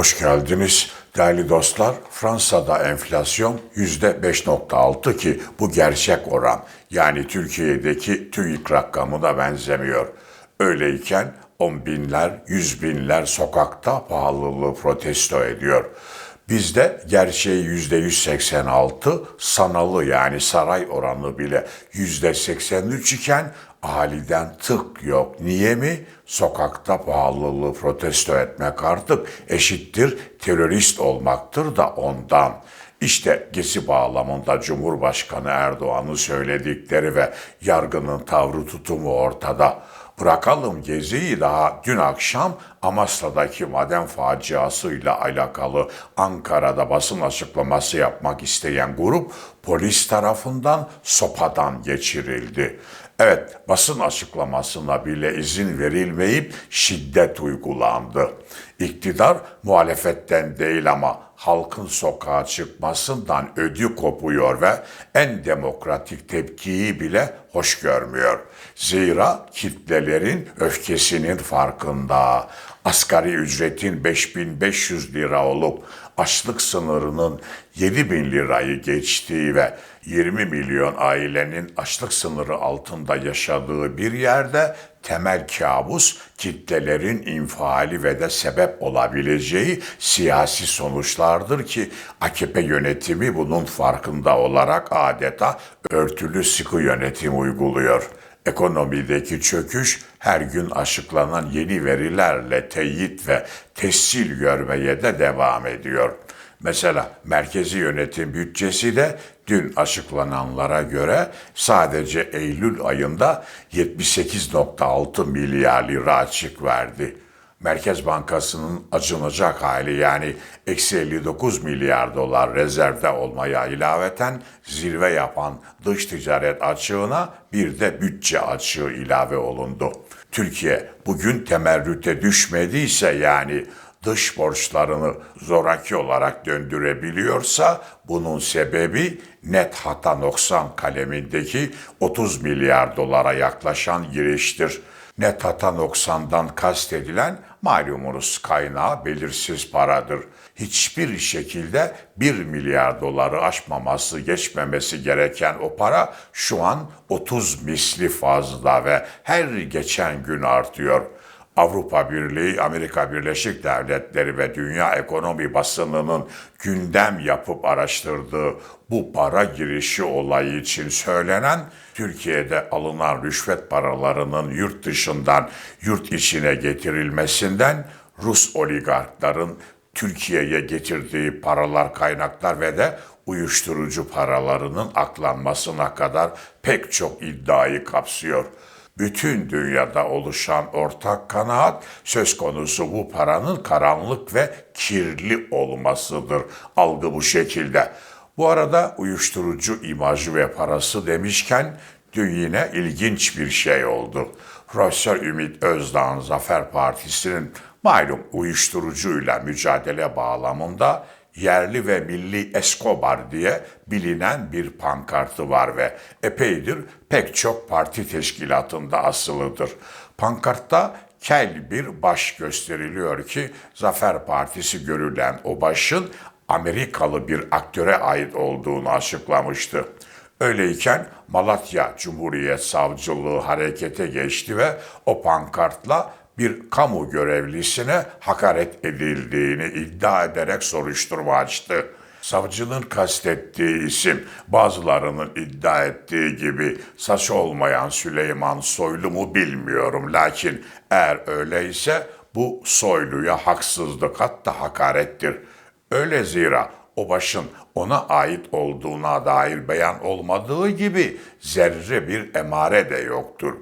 Hoş geldiniz değerli dostlar. Fransa'da enflasyon %5.6 ki bu gerçek oran. Yani Türkiye'deki TÜİK rakamına benzemiyor. Öyleyken on binler, yüz binler sokakta pahalılığı protesto ediyor. Bizde gerçeği %186, sanalı yani saray oranı bile %83 iken ahaliden tık yok. Niye mi? Sokakta pahalılığı protesto etmek artık eşittir terörist olmaktır da ondan. İşte gezi bağlamında Cumhurbaşkanı Erdoğan'ın söyledikleri ve yargının tavrı tutumu ortada. Bırakalım geziyi daha dün akşam Amasra'daki maden faciasıyla alakalı Ankara'da basın açıklaması yapmak isteyen grup polis tarafından sopadan geçirildi. Evet, basın açıklamasına bile izin verilmeyip şiddet uygulandı. İktidar muhalefetten değil ama halkın sokağa çıkmasından ödü kopuyor ve en demokratik tepkiyi bile hoş görmüyor. Zira kitlelerin öfkesinin farkında. Asgari ücretin 5500 lira olup açlık sınırının 7000 lirayı geçtiği ve 20 milyon ailenin açlık sınırı altında yaşadığı bir yerde temel kabus kitlelerin infiali ve de sebep olabileceği siyasi sonuçlardır ki AKP yönetimi bunun farkında olarak adeta örtülü sıkı yönetim uyguluyor. Ekonomideki çöküş her gün açıklanan yeni verilerle teyit ve tescil görmeye de devam ediyor. Mesela merkezi yönetim bütçesi de dün açıklananlara göre sadece Eylül ayında 78.6 milyar lira açık verdi. Merkez Bankası'nın acınacak hali yani eksi 59 milyar dolar rezervde olmaya ilaveten zirve yapan dış ticaret açığına bir de bütçe açığı ilave olundu. Türkiye bugün temerrüte düşmediyse yani dış borçlarını zoraki olarak döndürebiliyorsa bunun sebebi net hata noksan kalemindeki 30 milyar dolara yaklaşan giriştir. Net hata noksandan kastedilen malumunuz kaynağı belirsiz paradır. Hiçbir şekilde 1 milyar doları aşmaması, geçmemesi gereken o para şu an 30 misli fazla ve her geçen gün artıyor. Avrupa Birliği, Amerika Birleşik Devletleri ve dünya ekonomi basınının gündem yapıp araştırdığı bu para girişi olayı için söylenen Türkiye'de alınan rüşvet paralarının yurt dışından yurt içine getirilmesinden Rus oligarkların Türkiye'ye getirdiği paralar, kaynaklar ve de uyuşturucu paralarının aklanmasına kadar pek çok iddiayı kapsıyor bütün dünyada oluşan ortak kanaat söz konusu bu paranın karanlık ve kirli olmasıdır. Algı bu şekilde. Bu arada uyuşturucu imajı ve parası demişken dün yine ilginç bir şey oldu. Profesör Ümit Özdağ'ın Zafer Partisi'nin malum uyuşturucuyla mücadele bağlamında yerli ve milli Escobar diye bilinen bir pankartı var ve epeydir pek çok parti teşkilatında asılıdır. Pankartta kel bir baş gösteriliyor ki Zafer Partisi görülen o başın Amerikalı bir aktöre ait olduğunu açıklamıştı. Öyleyken Malatya Cumhuriyet Savcılığı harekete geçti ve o pankartla bir kamu görevlisine hakaret edildiğini iddia ederek soruşturma açtı. Savcının kastettiği isim bazılarının iddia ettiği gibi saç olmayan Süleyman Soylu mu bilmiyorum. Lakin eğer öyleyse bu Soylu'ya haksızlık hatta hakarettir. Öyle zira o başın ona ait olduğuna dair beyan olmadığı gibi zerre bir emare de yoktur.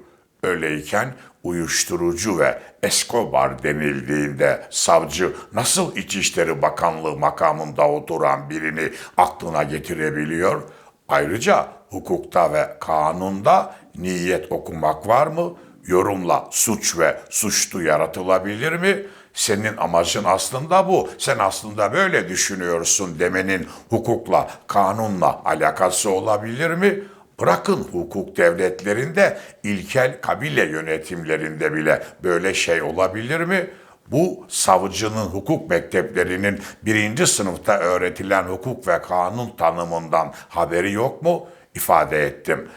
Öyleyken uyuşturucu ve Escobar denildiğinde savcı nasıl İçişleri Bakanlığı makamında oturan birini aklına getirebiliyor? Ayrıca hukukta ve kanunda niyet okumak var mı? Yorumla suç ve suçlu yaratılabilir mi? Senin amacın aslında bu. Sen aslında böyle düşünüyorsun demenin hukukla, kanunla alakası olabilir mi? Bırakın hukuk devletlerinde ilkel kabile yönetimlerinde bile böyle şey olabilir mi? Bu savcının hukuk mekteplerinin birinci sınıfta öğretilen hukuk ve kanun tanımından haberi yok mu? ifade ettim.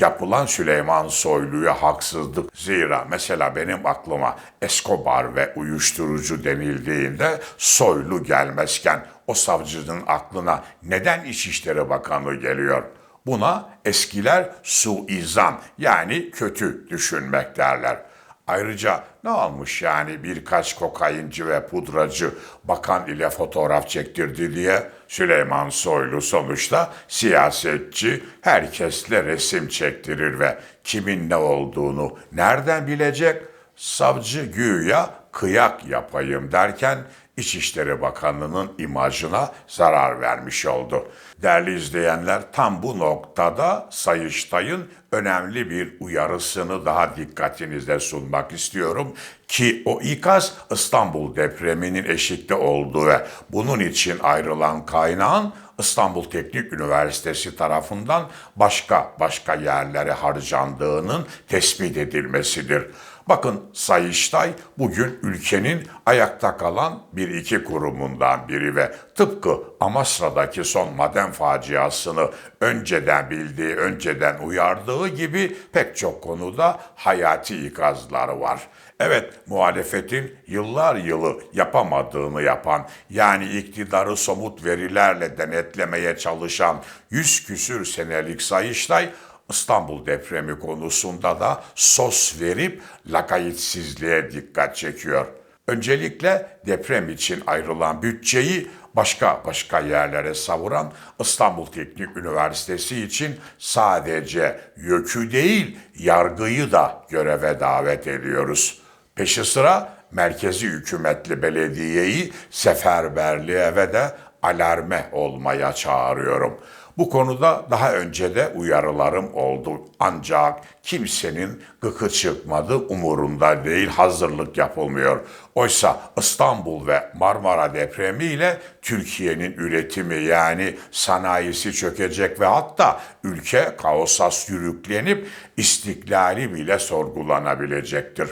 Yapılan Süleyman Soylu'ya haksızlık. Zira mesela benim aklıma Escobar ve uyuşturucu denildiğinde Soylu gelmezken o savcının aklına neden İçişleri Bakanı geliyor? Buna eskiler suizan yani kötü düşünmek derler. Ayrıca ne olmuş yani birkaç kokainci ve pudracı bakan ile fotoğraf çektirdi diye Süleyman Soylu sonuçta siyasetçi herkesle resim çektirir ve kimin ne olduğunu nereden bilecek? Savcı güya kıyak yapayım derken İçişleri Bakanlığı'nın imajına zarar vermiş oldu. Değerli izleyenler tam bu noktada Sayıştay'ın önemli bir uyarısını daha dikkatinizde sunmak istiyorum ki o ikaz İstanbul depreminin eşikte olduğu ve bunun için ayrılan kaynağın İstanbul Teknik Üniversitesi tarafından başka başka yerlere harcandığının tespit edilmesidir. Bakın Sayıştay bugün ülkenin ayakta kalan bir iki kurumundan biri ve tıpkı Amasra'daki son maden faciasını önceden bildiği, önceden uyardığı gibi pek çok konuda hayati ikazları var. Evet, muhalefetin yıllar yılı yapamadığını yapan, yani iktidarı somut verilerle denetlemeye çalışan yüz küsür senelik Sayıştay, İstanbul depremi konusunda da sos verip lakayetsizliğe dikkat çekiyor. Öncelikle deprem için ayrılan bütçeyi başka başka yerlere savuran İstanbul Teknik Üniversitesi için sadece YÖK'ü değil yargıyı da göreve davet ediyoruz. Peşi sıra merkezi hükümetli belediyeyi seferberliğe ve de alarme olmaya çağırıyorum. Bu konuda daha önce de uyarılarım oldu. Ancak kimsenin gıkı çıkmadı, umurunda değil, hazırlık yapılmıyor. Oysa İstanbul ve Marmara depremiyle Türkiye'nin üretimi yani sanayisi çökecek ve hatta ülke kaosa sürüklenip istiklali bile sorgulanabilecektir.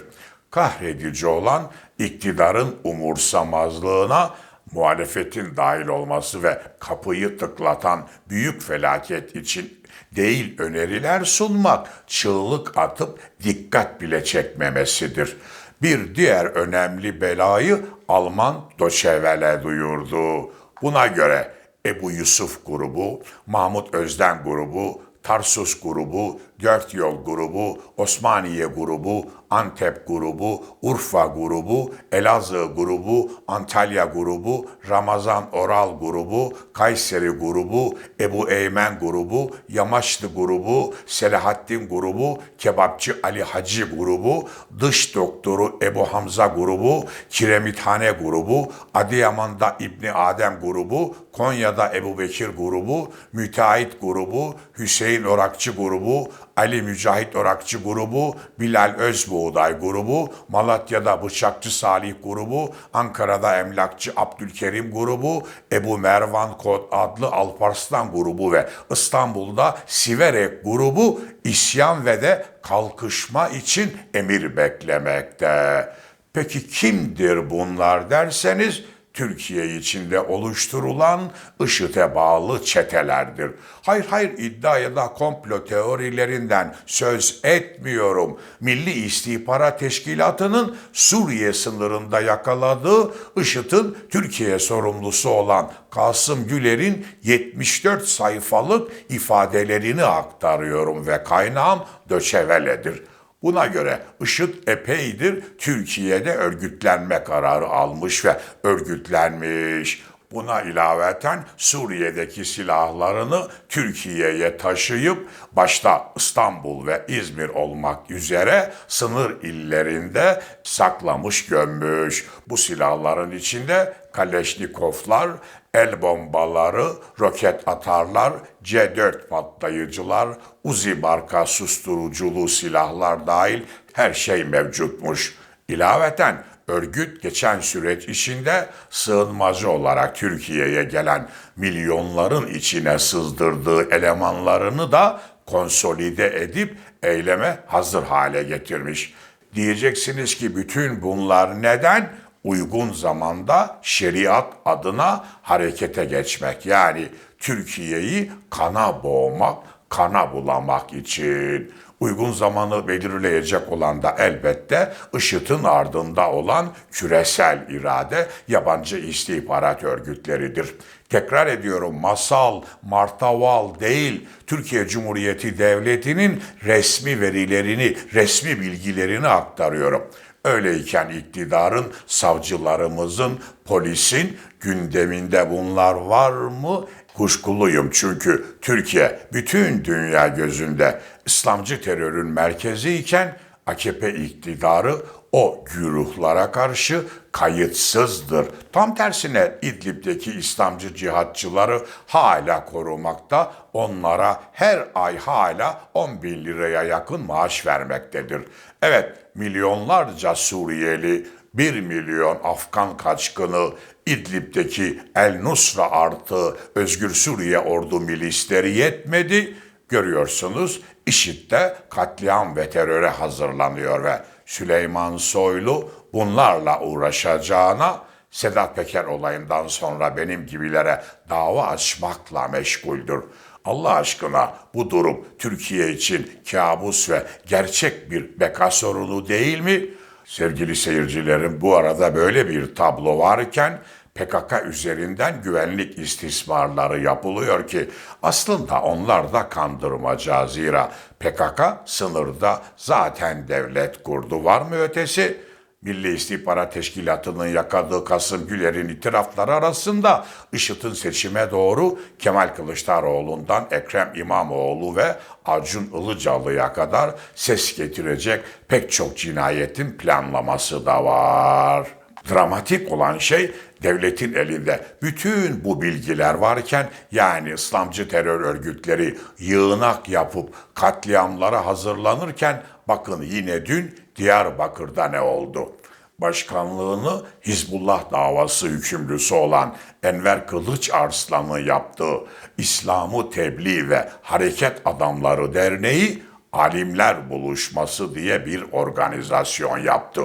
Kahredici olan iktidarın umursamazlığına muhalefetin dahil olması ve kapıyı tıklatan büyük felaket için değil öneriler sunmak, çığlık atıp dikkat bile çekmemesidir. Bir diğer önemli belayı Alman Doçevele duyurdu. Buna göre Ebu Yusuf grubu, Mahmut Özden grubu, Tarsus grubu, Dört grubu, Osmaniye grubu, Antep grubu, Urfa grubu, Elazığ grubu, Antalya grubu, Ramazan Oral grubu, Kayseri grubu, Ebu Eymen grubu, Yamaçlı grubu, Selahattin grubu, Kebapçı Ali Hacı grubu, Dış Doktoru Ebu Hamza grubu, Kiremithane grubu, Adıyaman'da İbni Adem grubu, Konya'da Ebu Bekir grubu, Müteahhit grubu, Hüseyin Orakçı grubu, Ali Mücahit Orakçı grubu, Bilal Özbuğday grubu, Malatya'da Bıçakçı Salih grubu, Ankara'da Emlakçı Abdülkerim grubu, Ebu Mervan Kod adlı Alparslan grubu ve İstanbul'da Siverek grubu isyan ve de kalkışma için emir beklemekte. Peki kimdir bunlar derseniz Türkiye içinde oluşturulan IŞİD'e bağlı çetelerdir. Hayır hayır iddia ya da komplo teorilerinden söz etmiyorum. Milli İstihbarat Teşkilatı'nın Suriye sınırında yakaladığı IŞİD'in Türkiye sorumlusu olan Kasım Güler'in 74 sayfalık ifadelerini aktarıyorum ve kaynağım Döçevele'dir. Buna göre IŞİD epeydir Türkiye'de örgütlenme kararı almış ve örgütlenmiş. Buna ilaveten Suriye'deki silahlarını Türkiye'ye taşıyıp başta İstanbul ve İzmir olmak üzere sınır illerinde saklamış gömmüş. Bu silahların içinde Kaleşnikovlar, el bombaları, roket atarlar, C4 patlayıcılar, Uzi marka susturuculu silahlar dahil her şey mevcutmuş. İlaveten örgüt geçen süreç içinde sığınmacı olarak Türkiye'ye gelen milyonların içine sızdırdığı elemanlarını da konsolide edip eyleme hazır hale getirmiş. Diyeceksiniz ki bütün bunlar neden? Uygun zamanda şeriat adına harekete geçmek. Yani Türkiye'yi kana boğmak, kana bulamak için. Uygun zamanı belirleyecek olan da elbette IŞİD'in ardında olan küresel irade yabancı istihbarat örgütleridir. Tekrar ediyorum masal, martaval değil, Türkiye Cumhuriyeti Devleti'nin resmi verilerini, resmi bilgilerini aktarıyorum. Öyleyken iktidarın, savcılarımızın, polisin gündeminde bunlar var mı? Kuşkuluyum çünkü Türkiye bütün dünya gözünde İslamcı terörün merkezi iken AKP iktidarı o güruhlara karşı kayıtsızdır. Tam tersine İdlib'deki İslamcı cihatçıları hala korumakta, onlara her ay hala 10 bin liraya yakın maaş vermektedir. Evet, milyonlarca Suriyeli, 1 milyon Afgan kaçkını, İdlib'deki El Nusra artı Özgür Suriye ordu milisleri yetmedi. Görüyorsunuz IŞİD'de katliam ve teröre hazırlanıyor ve Süleyman Soylu bunlarla uğraşacağına Sedat Peker olayından sonra benim gibilere dava açmakla meşguldür. Allah aşkına bu durum Türkiye için kabus ve gerçek bir beka sorunu değil mi? Sevgili seyircilerim bu arada böyle bir tablo varken PKK üzerinden güvenlik istismarları yapılıyor ki aslında onlar da kandırmaca zira PKK sınırda zaten devlet kurdu var mı ötesi? Milli İstihbarat Teşkilatı'nın yakaladığı Kasım Güler'in itirafları arasında IŞİD'in seçime doğru Kemal Kılıçdaroğlu'ndan Ekrem İmamoğlu ve Acun Ilıcalı'ya kadar ses getirecek pek çok cinayetin planlaması da var. Dramatik olan şey devletin elinde bütün bu bilgiler varken yani İslamcı terör örgütleri yığınak yapıp katliamlara hazırlanırken bakın yine dün Diyarbakır'da ne oldu? Başkanlığını Hizbullah davası hükümlüsü olan Enver Kılıç Arslan'ın yaptığı İslam'ı Tebliğ ve Hareket Adamları Derneği Alimler Buluşması diye bir organizasyon yaptı.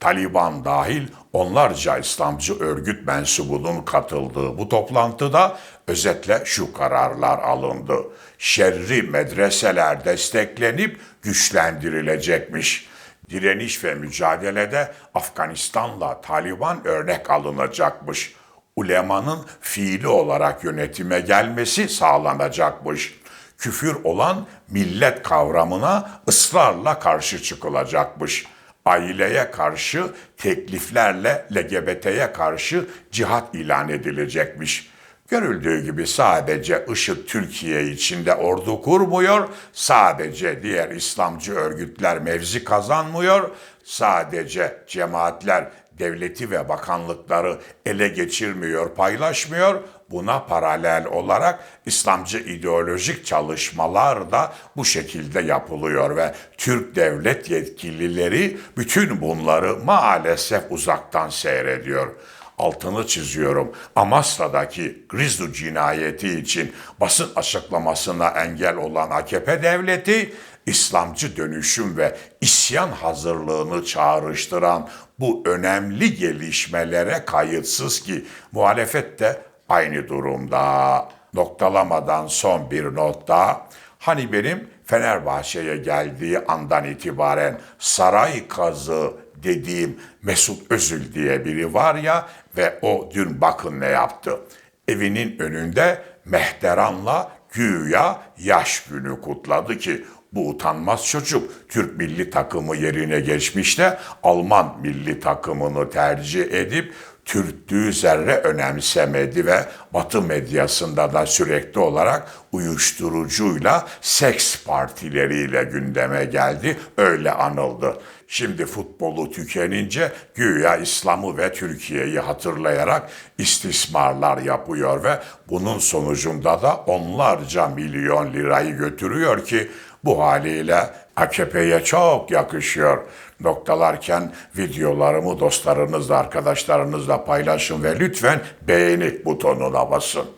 Taliban dahil onlarca İslamcı örgüt mensubunun katıldığı bu toplantıda özetle şu kararlar alındı. Şerri medreseler desteklenip güçlendirilecekmiş. Direniş ve mücadelede Afganistan'la Taliban örnek alınacakmış. Ulemanın fiili olarak yönetime gelmesi sağlanacakmış. Küfür olan millet kavramına ısrarla karşı çıkılacakmış.'' Aileye karşı tekliflerle LGBT'ye karşı cihat ilan edilecekmiş. Görüldüğü gibi sadece IŞİD Türkiye içinde ordu kurmuyor, sadece diğer İslamcı örgütler mevzi kazanmıyor, sadece cemaatler devleti ve bakanlıkları ele geçirmiyor, paylaşmıyor. Buna paralel olarak İslamcı ideolojik çalışmalar da bu şekilde yapılıyor ve Türk devlet yetkilileri bütün bunları maalesef uzaktan seyrediyor altını çiziyorum. Amasra'daki Grizlu cinayeti için basın açıklamasına engel olan AKP devleti İslamcı dönüşüm ve isyan hazırlığını çağrıştıran bu önemli gelişmelere kayıtsız ki muhalefet de aynı durumda. Noktalamadan son bir not daha. Hani benim Fenerbahçe'ye geldiği andan itibaren saray kazı dediğim Mesut Özül diye biri var ya ve o dün bakın ne yaptı. Evinin önünde Mehteran'la güya yaş günü kutladı ki bu utanmaz çocuk Türk milli takımı yerine geçmiş de Alman milli takımını tercih edip Türklüğü zerre önemsemedi ve Batı medyasında da sürekli olarak uyuşturucuyla seks partileriyle gündeme geldi, öyle anıldı. Şimdi futbolu tükenince güya İslam'ı ve Türkiye'yi hatırlayarak istismarlar yapıyor ve bunun sonucunda da onlarca milyon lirayı götürüyor ki bu haliyle AKP'ye çok yakışıyor. Noktalarken videolarımı dostlarınızla, arkadaşlarınızla paylaşın ve lütfen beğeni butonuna basın.